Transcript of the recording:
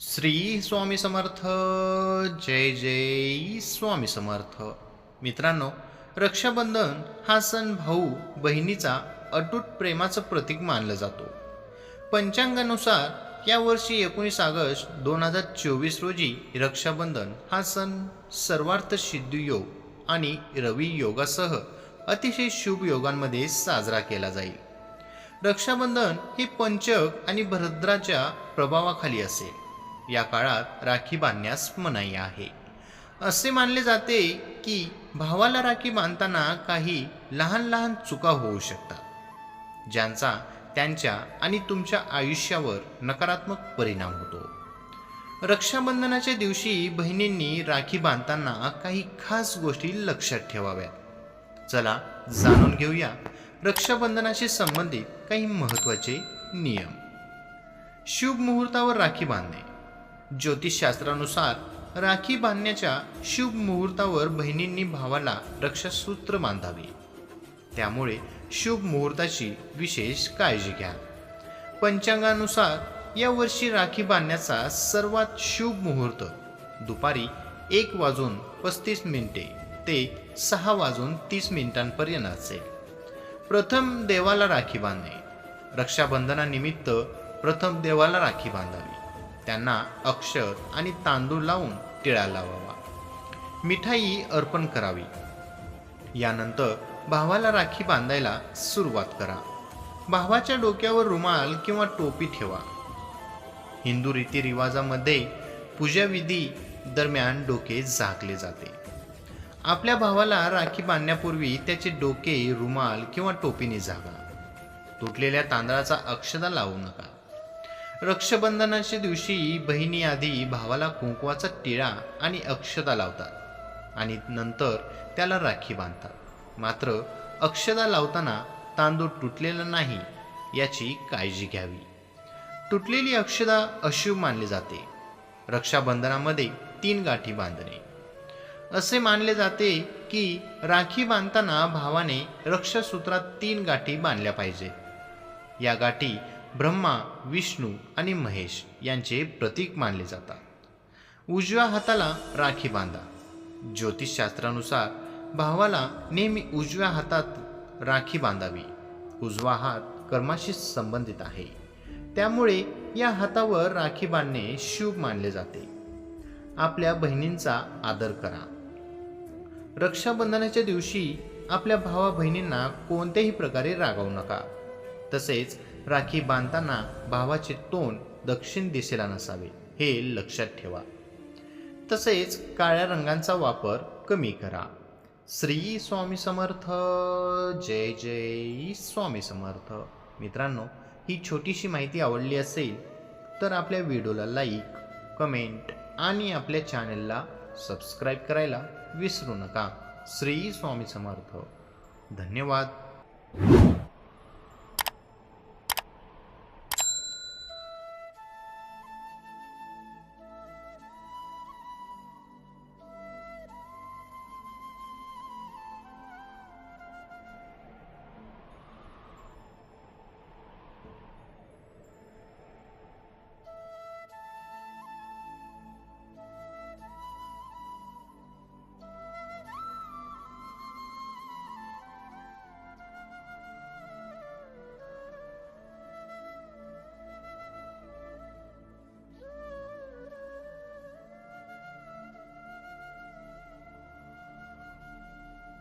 श्री स्वामी समर्थ जय जय स्वामी समर्थ. मित्रांनो रक्षाबंधन हा सण भाऊ बहिणीचा अटूट प्रेमाचं प्रतीक मानलं जातो. पंचांगानुसार यावर्षी एकोणीस ऑगस्ट दोन हजार चोवीस रोजी रक्षाबंधन हा सण सर्वार्थ सिद्धी योग आणि रवी योगासह अतिशय शुभ योगांमध्ये साजरा केला जाईल. रक्षाबंधन हे पंचक आणि भद्राच्या प्रभावाखाली असेल या काळात राखी बांधण्यास मनाई आहे. असे मानले जाते की भावाला राखी बांधताना काही लहान लहान चुका होऊ शकतात ज्यांचा त्यांच्या आणि तुमच्या आयुष्यावर नकारात्मक परिणाम होतो. रक्षाबंधनाच्या दिवशी बहिणींनी राखी बांधताना काही खास गोष्टी लक्षात ठेवाव्यात. चला जाणून घेऊया रक्षाबंधनाशी संबंधित काही महत्त्वाचे नियम. शुभ मुहूर्तावर राखी बांधणे. ज्योतिषशास्त्रानुसार राखी बांधण्याच्या शुभ मुहूर्तावर बहिणींनी भावाला रक्षासूत्र बांधावे. त्यामुळे शुभ मुहूर्ताची विशेष काळजी घ्या. पंचांगानुसार या वर्षी राखी बांधण्याचा सर्वात शुभ मुहूर्त दुपारी एक वाजून पस्तीस मिनिटे ते सहा वाजून तीस मिनिटांपर्यंत असेल प्रथम देवाला राखी बांधणे. रक्षाबंधनानिमित्त प्रथम देवाला राखी बांधावी. त्यांना अक्षर आणि तांदूळ लावून टिळा लावावा. मिठाई अर्पण करावी. यानंतर भावाला राखी बांधायला सुरुवात करा. भावाच्या डोक्यावर रुमाल किंवा टोपी ठेवा. हिंदू रीतिरिवाजामध्ये पूजाविधी दरम्यान डोके झाकले जाते. आपल्या भावाला राखी बांधण्यापूर्वी त्याचे डोके रुमाल किंवा टोपीने झाका तुटलेल्या तांदळाचा अक्षदा लावू नका. रक्षाबंधनाच्या दिवशी बहिणी आधी भावाला कुंकवाचा टिळा आणि अक्षदा लावतात आणि नंतर त्याला राखी बांधतात. मात्र अक्षदा लावताना तांदूळ तुटलेला नाही याची काळजी घ्यावी. तुटलेली अक्षदा अशुभ मानली जाते. रक्षाबंधनामध्ये तीन गाठी बांधणे. असे मानले जाते की राखी बांधताना भावाने रक्षासूत्रात तीन गाठी बांधल्या पाहिजे. या गाठी ब्रह्मा विष्णू आणि महेश यांचे प्रतीक मानले जातात. उजव्या हाताला राखी बांधा. ज्योतिषशास्त्रानुसार भावाला नेहमी उजव्या हातात राखी बांधावी. उजवा हात कर्माशी संबंधित आहे. त्यामुळे या हातावर राखी बांधणे शुभ मानले जाते. आपल्या बहिणींचा आदर करा. रक्षाबंधनाच्या दिवशी आपल्या भावा बहिणींना कोणत्याही प्रकारे रागवू नका. तसेच राखी बांधताना भावाचे तोंड दक्षिण दिशेला नसावे हे लक्षात ठेवा. तसेच काळ्या रंगांचा वापर कमी करा. श्री स्वामी समर्थ जय जय स्वामी समर्थ. मित्रांनो ही छोटीशी माहिती आवडली असेल तर आपल्या व्हिडिओला लाईक कमेंट आणि आपल्या चॅनलला सबस्क्राईब करायला विसरू नका. श्री स्वामी समर्थ. धन्यवाद.